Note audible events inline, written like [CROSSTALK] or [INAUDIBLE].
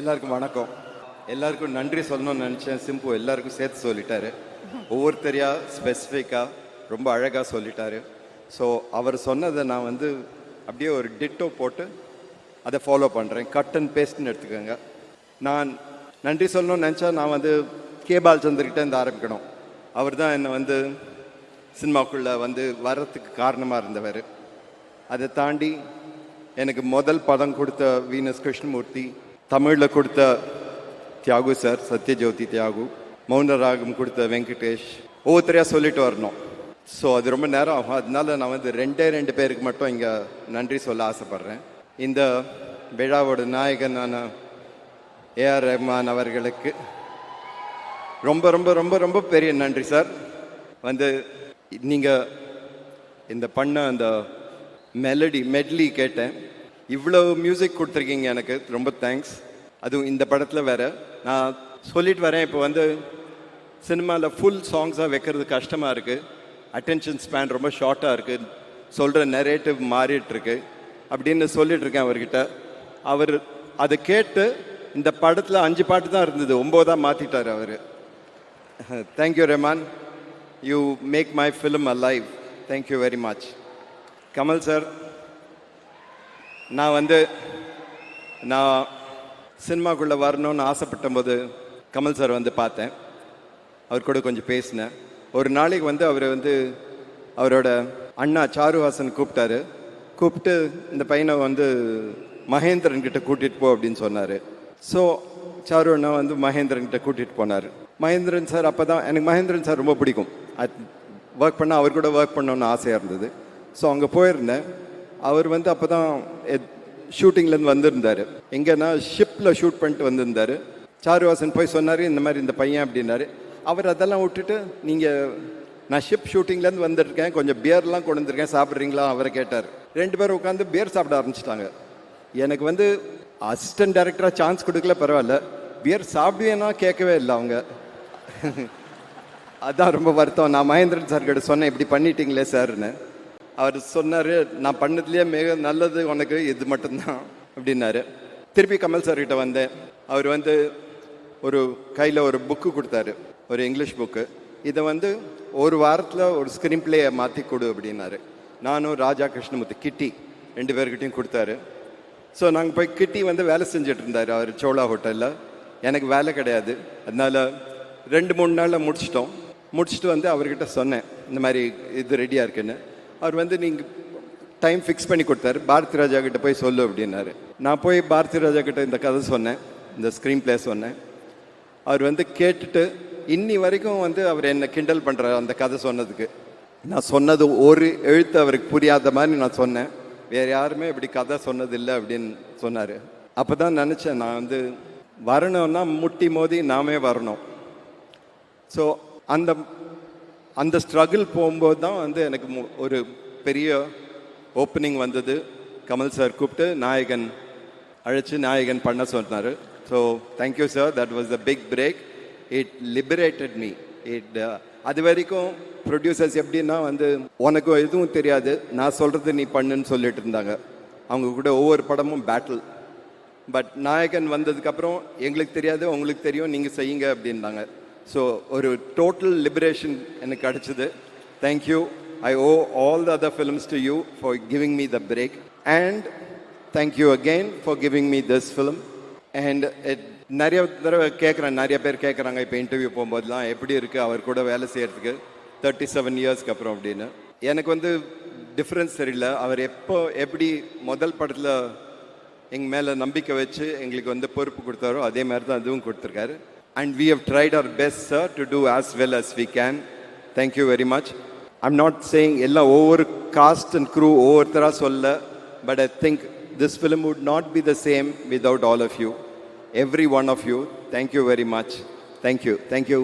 எல்லாருக்கும் வணக்கம். எல்லாருக்கும் நன்றி சொல்லணும்னு நினச்சேன். சிம்பு எல்லாருக்கும் சேர்த்து சொல்லிட்டாரு. ஒவ்வொருத்தரையா ஸ்பெசிஃபிக்காக ரொம்ப அழகாக சொல்லிட்டாரு. ஸோ அவர் சொன்னதை நான் வந்து அப்படியே ஒரு டிட்டோ போட்டு அதை ஃபாலோ பண்ணுறேன் கட் அண்ட் பேஸ்ட்னு எடுத்துக்கோங்க. நான் நன்றி சொல்லணும்னு நினச்சா நான் வந்து கே பாலச்சந்தர்கிட்ட இருந்து ஆரம்பிக்கணும். அவர் தான் என்னை வந்து சினிமாக்குள்ளே வந்து வர்றதுக்கு காரணமாக இருந்தவர். அதை தாண்டி எனக்கு முதல் படம் கொடுத்த வீனஸ் கிருஷ்ணமூர்த்தி தமிழில் கொடுத்த தியாகு சார் சத்யஜோதி தியாகு மௌனராகம் கொடுத்த வெங்கடேஷ் ஒவ்வொருத்தரையாக சொல்லிட்டு வரணும். ஸோ அது ரொம்ப நேரம் ஆகும். அதனால நான் வந்து ரெண்டே ரெண்டு பேருக்கு மட்டும் இங்கே நன்றி சொல்ல ஆசைப்பட்றேன். இந்த விழாவோட நாயகனான ஏஆர் ரஹ்மான் அவர்களுக்கு ரொம்ப ரொம்ப ரொம்ப ரொம்ப பெரிய நன்றி சார். வந்து நீங்கள் இந்த பண்ண அந்த மெலடி மெட்லி கேட்டேன். இவ்வளோ மியூசிக் கொடுத்துருக்கீங்க எனக்கு. ரொம்ப தேங்க்ஸ் அதுவும் இந்த படத்தில் வேற. நான் சொல்லிட்டு வரேன் இப்போ வந்து சினிமாவில் ஃபுல் சாங்ஸாக வைக்கிறது கஷ்டமாக இருக்குது அட்டென்ஷன் ஸ்பேன் ரொம்ப ஷார்ட்டாக இருக்குது சொல்கிற நெரேட்டிவ் மாறிட்டுருக்கு. அப்படின்னு சொல்லிட்டுருக்கேன் அவர்கிட்ட. அவர் அதை கேட்டு இந்த படத்தில் அஞ்சு பாட்டு தான் இருந்தது. ஒம்போதாக மாற்றிட்டார் அவர். Thank you Raman you make my film alive thank you very much Kamal sir நான் வந்து நான் சினிமாக்குள்ளே வரணும்னு ஆசைப்பட்ட போது கமல் சார் வந்து பார்த்தேன். அவர் கூட கொஞ்சம் பேசினேன். ஒரு நாளைக்கு வந்து அவர் வந்து அவரோட அண்ணா சாருஹாசன் கூப்பிட்டாரு. கூப்பிட்டு இந்த பையனை வந்து மகேந்திரன் கிட்ட கூட்டிகிட்டு போ அப்படின்னு சொன்னார். ஸோ சாரு அண்ணா வந்து மகேந்திரன் கிட்ட கூட்டிகிட்டு போனார். மகேந்திரன் சார் அப்போ தான் எனக்கு மகேந்திரன் சார் ரொம்ப பிடிக்கும். ஒர்க் பண்ணால் அவர் கூட ஒர்க் பண்ணணும்னு ஆசையாக இருந்தது. ஸோ அங்கே போயிருந்தேன். அவர் வந்து அப்போ தான் ஷூட்டிங்லேருந்து வந்திருந்தார். எங்கன்னா ஷிப்பில் ஷூட் பண்ணிட்டு வந்திருந்தார். சாருவாசன் போய் சொன்னார் இந்த மாதிரி இந்த பையன் அப்படின்னாரு. அவர் அதெல்லாம் விட்டுட்டு நீங்கள் நான் ஷிப் ஷூட்டிங்லேருந்து வந்திருக்கேன் கொஞ்சம் பியர்லாம் கொண்டு வந்திருக்கேன் சாப்பிட்றீங்களா? அவரை கேட்டார். ரெண்டு பேரும் உட்காந்து பியர் சாப்பிட ஆரம்பிச்சிட்டாங்க. எனக்கு வந்து அசிஸ்டன்ட் டைரக்டராக சான்ஸ் கொடுக்கல பரவாயில்ல. பியர் சாப்பிடுவேன்னா கேட்கவே இல்லை அவங்க. [LAUGHS] அதான் ரொம்ப வருத்தம். நான் மகேந்திரன் சார் கிட்ட சொன்னேன் இப்படி பண்ணிட்டீங்களே சார்னு. அவர் சொன்னார் நான் பண்ணதுலேயே மிக நல்லது உனக்கு இது மட்டும்தான் அப்படின்னாரு. திருப்பி கமல் சார்கிட்ட வந்தேன். அவர் வந்து ஒரு கையில் ஒரு புக்கு கொடுத்தாரு ஒரு இங்கிலீஷ் புக்கு இதை வந்து ஒரு வாரத்தில் ஒரு ஸ்க்ரீன் பிளேயை மாற்றி கொடு அப்படின்னாரு. நானும் ராஜா கிருஷ்ணமூர்த்தி கிட்டி ரெண்டு பேர்கிட்டையும் கொடுத்தாரு. ஸோ நாங்கள் போய் கிட்டி வந்து வேலை செஞ்சுட்டு இருந்தார் அவர் சோழா ஹோட்டலில் எனக்கு வேலை கிடையாது. அதனால ரெண்டு மூணு நாளில் முடிச்சிட்டோம். முடிச்சுட்டு வந்து அவர்கிட்ட சொன்னேன் இந்த மாதிரி இது ரெடியாக இருக்குன்னு. அவர் வந்து நீங்கள் டைம் ஃபிக்ஸ் பண்ணி கொடுத்தாரு. பாரதி ராஜா கிட்ட போய் சொல்லு அப்படின்னாரு. நான் போய் பாரதி ராஜா கிட்ட இந்த கதை சொன்னேன். இந்த ஸ்க்ரீன் பிளே சொன்னேன். அவர் வந்து கேட்டுட்டு இன்னி வரைக்கும் வந்து அவர் என்னை கிண்டல் பண்ணுறாரு அந்த கதை சொன்னதுக்கு. நான் சொன்னது ஒரு எழுத்து அவருக்கு புரியாத மாதிரி நான் சொன்னேன். வேறு யாருமே இப்படி கதை சொன்னதில்லை அப்படின்னு சொன்னார். அப்போ தான் நினச்சேன் நான் வந்து வரணும்னா முட்டி மோதி நாமே வரணும். ஸோ அந்த அந்த ஸ்ட்ரகிள் போகும்போது தான் வந்து எனக்கு மு- ஒரு பெரிய ஓப்பனிங் வந்தது. கமல் சார் கூப்பிட்டு நாயகன் அழைச்சி நாயகன் பண்ண சொன்னார். So thank you sir that was the big break it liberated me it அது வரைக்கும் ப்ரொடியூசர்ஸ் எப்படின்னா வந்து உனக்கு எதுவும் தெரியாது. நான் சொல்கிறது நீ பண்ணுன்னு சொல்லிட்டு இருந்தாங்க. அவங்க கூட ஒவ்வொரு படமும் பேட்டில் பட் நாயகன் வந்ததுக்கப்புறம் எங்களுக்கு தெரியாது. உங்களுக்கு தெரியும். நீங்கள் செய்யுங்க. அப்படின்னாங்க. ஸோ ஒரு டோட்டல் லிபரேஷன் எனக்கு கிடச்சிது thank you I owe all the other films to you for giving me the break and thank you again for giving me this film and நிறைய தடவை கேட்குறேன். நிறைய பேர் கேட்குறாங்க. இப்போ இன்டர்வியூ போகும்போதெல்லாம் எப்படி இருக்குது அவர் கூட வேலை செய்கிறதுக்கு தேர்ட்டி செவன் இயர்ஸ்க்கு அப்புறம் அப்படின்னு. எனக்கு வந்து டிஃப்ரென்ஸ் தெரியல. அவர் எப்போ எப்படி முதல் படத்தில் எங்கள் மேலே நம்பிக்கை வச்சு எங்களுக்கு வந்து பொறுப்பு கொடுத்தாரோ அதே மாதிரி தான் அதுவும் கொடுத்துருக்காரு. and we have tried our best, sir, to do as well as we can. Thank you very much. I'm not saying ella over cast and crew over thara solla, but I think this film would not be the same without all of you. Every one of you. Thank you very much. Thank you. Thank you.